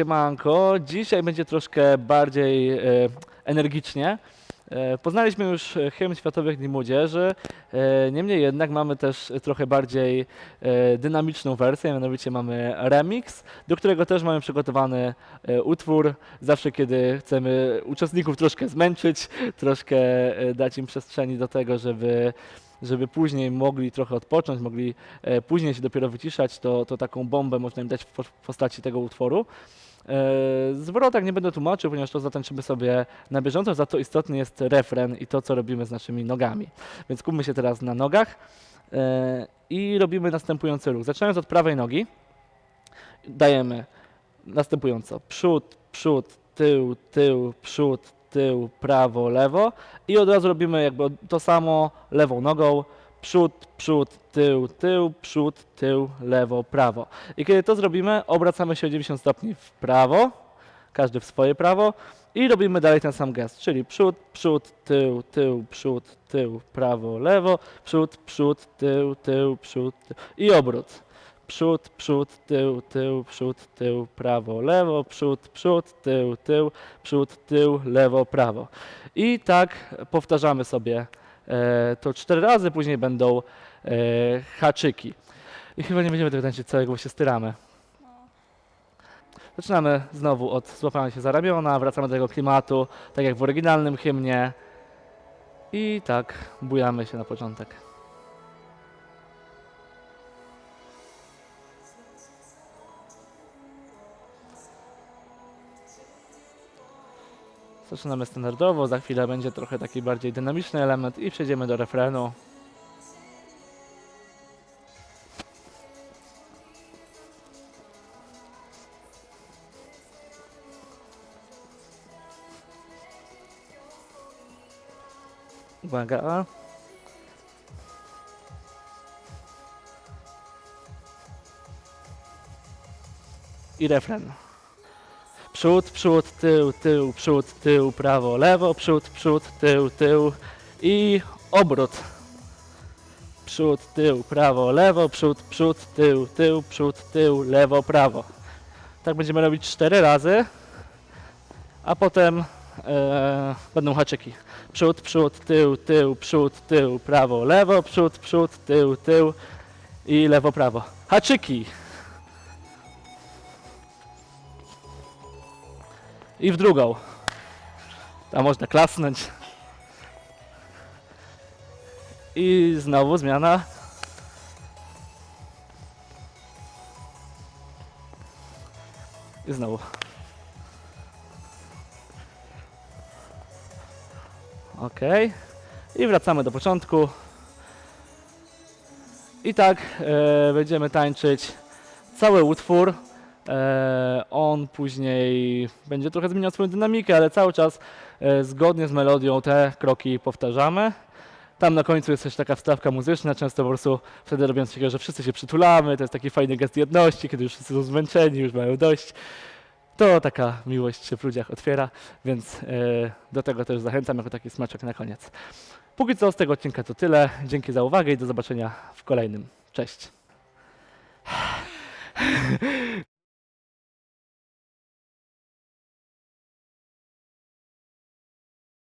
Siemanko, dzisiaj będzie troszkę bardziej e, energicznie. E, poznaliśmy już hymn Światowych Dni Młodzieży, e, niemniej jednak mamy też trochę bardziej e, dynamiczną wersję, mianowicie mamy remix, do którego też mamy przygotowany e, utwór. Zawsze kiedy chcemy uczestników troszkę zmęczyć, troszkę e, dać im przestrzeni do tego, żeby żeby później mogli trochę odpocząć, mogli e, później się dopiero wyciszać, to, to taką bombę można im dać w postaci tego utworu. E, Zwrotek nie będę tłumaczył, ponieważ to zatańczymy sobie na bieżąco, za to istotny jest refren i to, co robimy z naszymi nogami. Więc skupmy się teraz na nogach e, i robimy następujący ruch. Zaczynając od prawej nogi, dajemy następująco przód, przód, tył, tył, przód, tył, prawo, lewo i od razu robimy jakby to samo lewą nogą, przód, przód, tył, tył, przód, tył, lewo, prawo. I kiedy to zrobimy, obracamy się o 90 stopni w prawo, każdy w swoje prawo i robimy dalej ten sam gest, czyli przód, przód, tył, tył, przód, tył, prawo, lewo, przód, przód, tył, tył, przód tył. i obrót. Przód, przód, tył, tył, przód, tył, prawo, lewo, przód, przód, tył, tył, przód, tył, lewo, prawo. I tak powtarzamy sobie to cztery razy, później będą e, haczyki. I chyba nie będziemy tego tańczyć całego, bo się styramy. Zaczynamy znowu od złapania się za ramiona, wracamy do tego klimatu, tak jak w oryginalnym hymnie. I tak bujamy się na początek. Zaczynamy standardowo, za chwilę będzie trochę taki bardziej dynamiczny element i przejdziemy do refrenu. Uwaga. I refren. Przód, przód, tył, tył, przód, tył, prawo, lewo, przód, przód, tył, tył i obrót. Przód, tył, prawo, lewo, przód, przód, tył, tył, przód, tył, lewo, prawo. Tak będziemy robić cztery razy, a potem e, będą haczyki. Przód, przód, tył, tył, przód, tył, prawo, lewo, przód, przód, tył, tył i lewo, prawo. Haczyki! I w drugą. Tam można klasnąć. I znowu zmiana. I znowu. Ok. I wracamy do początku. I tak e, będziemy tańczyć cały utwór. E, on później będzie trochę zmieniał swoją dynamikę, ale cały czas e, zgodnie z melodią te kroki powtarzamy. Tam na końcu jest też taka wstawka muzyczna, często po prostu wtedy robiąc takiego, że wszyscy się przytulamy, to jest taki fajny gest jedności, kiedy już wszyscy są zmęczeni, już mają dość. To taka miłość się w ludziach otwiera, więc e, do tego też zachęcam jako taki smaczek na koniec. Póki co z tego odcinka to tyle. Dzięki za uwagę i do zobaczenia w kolejnym. Cześć.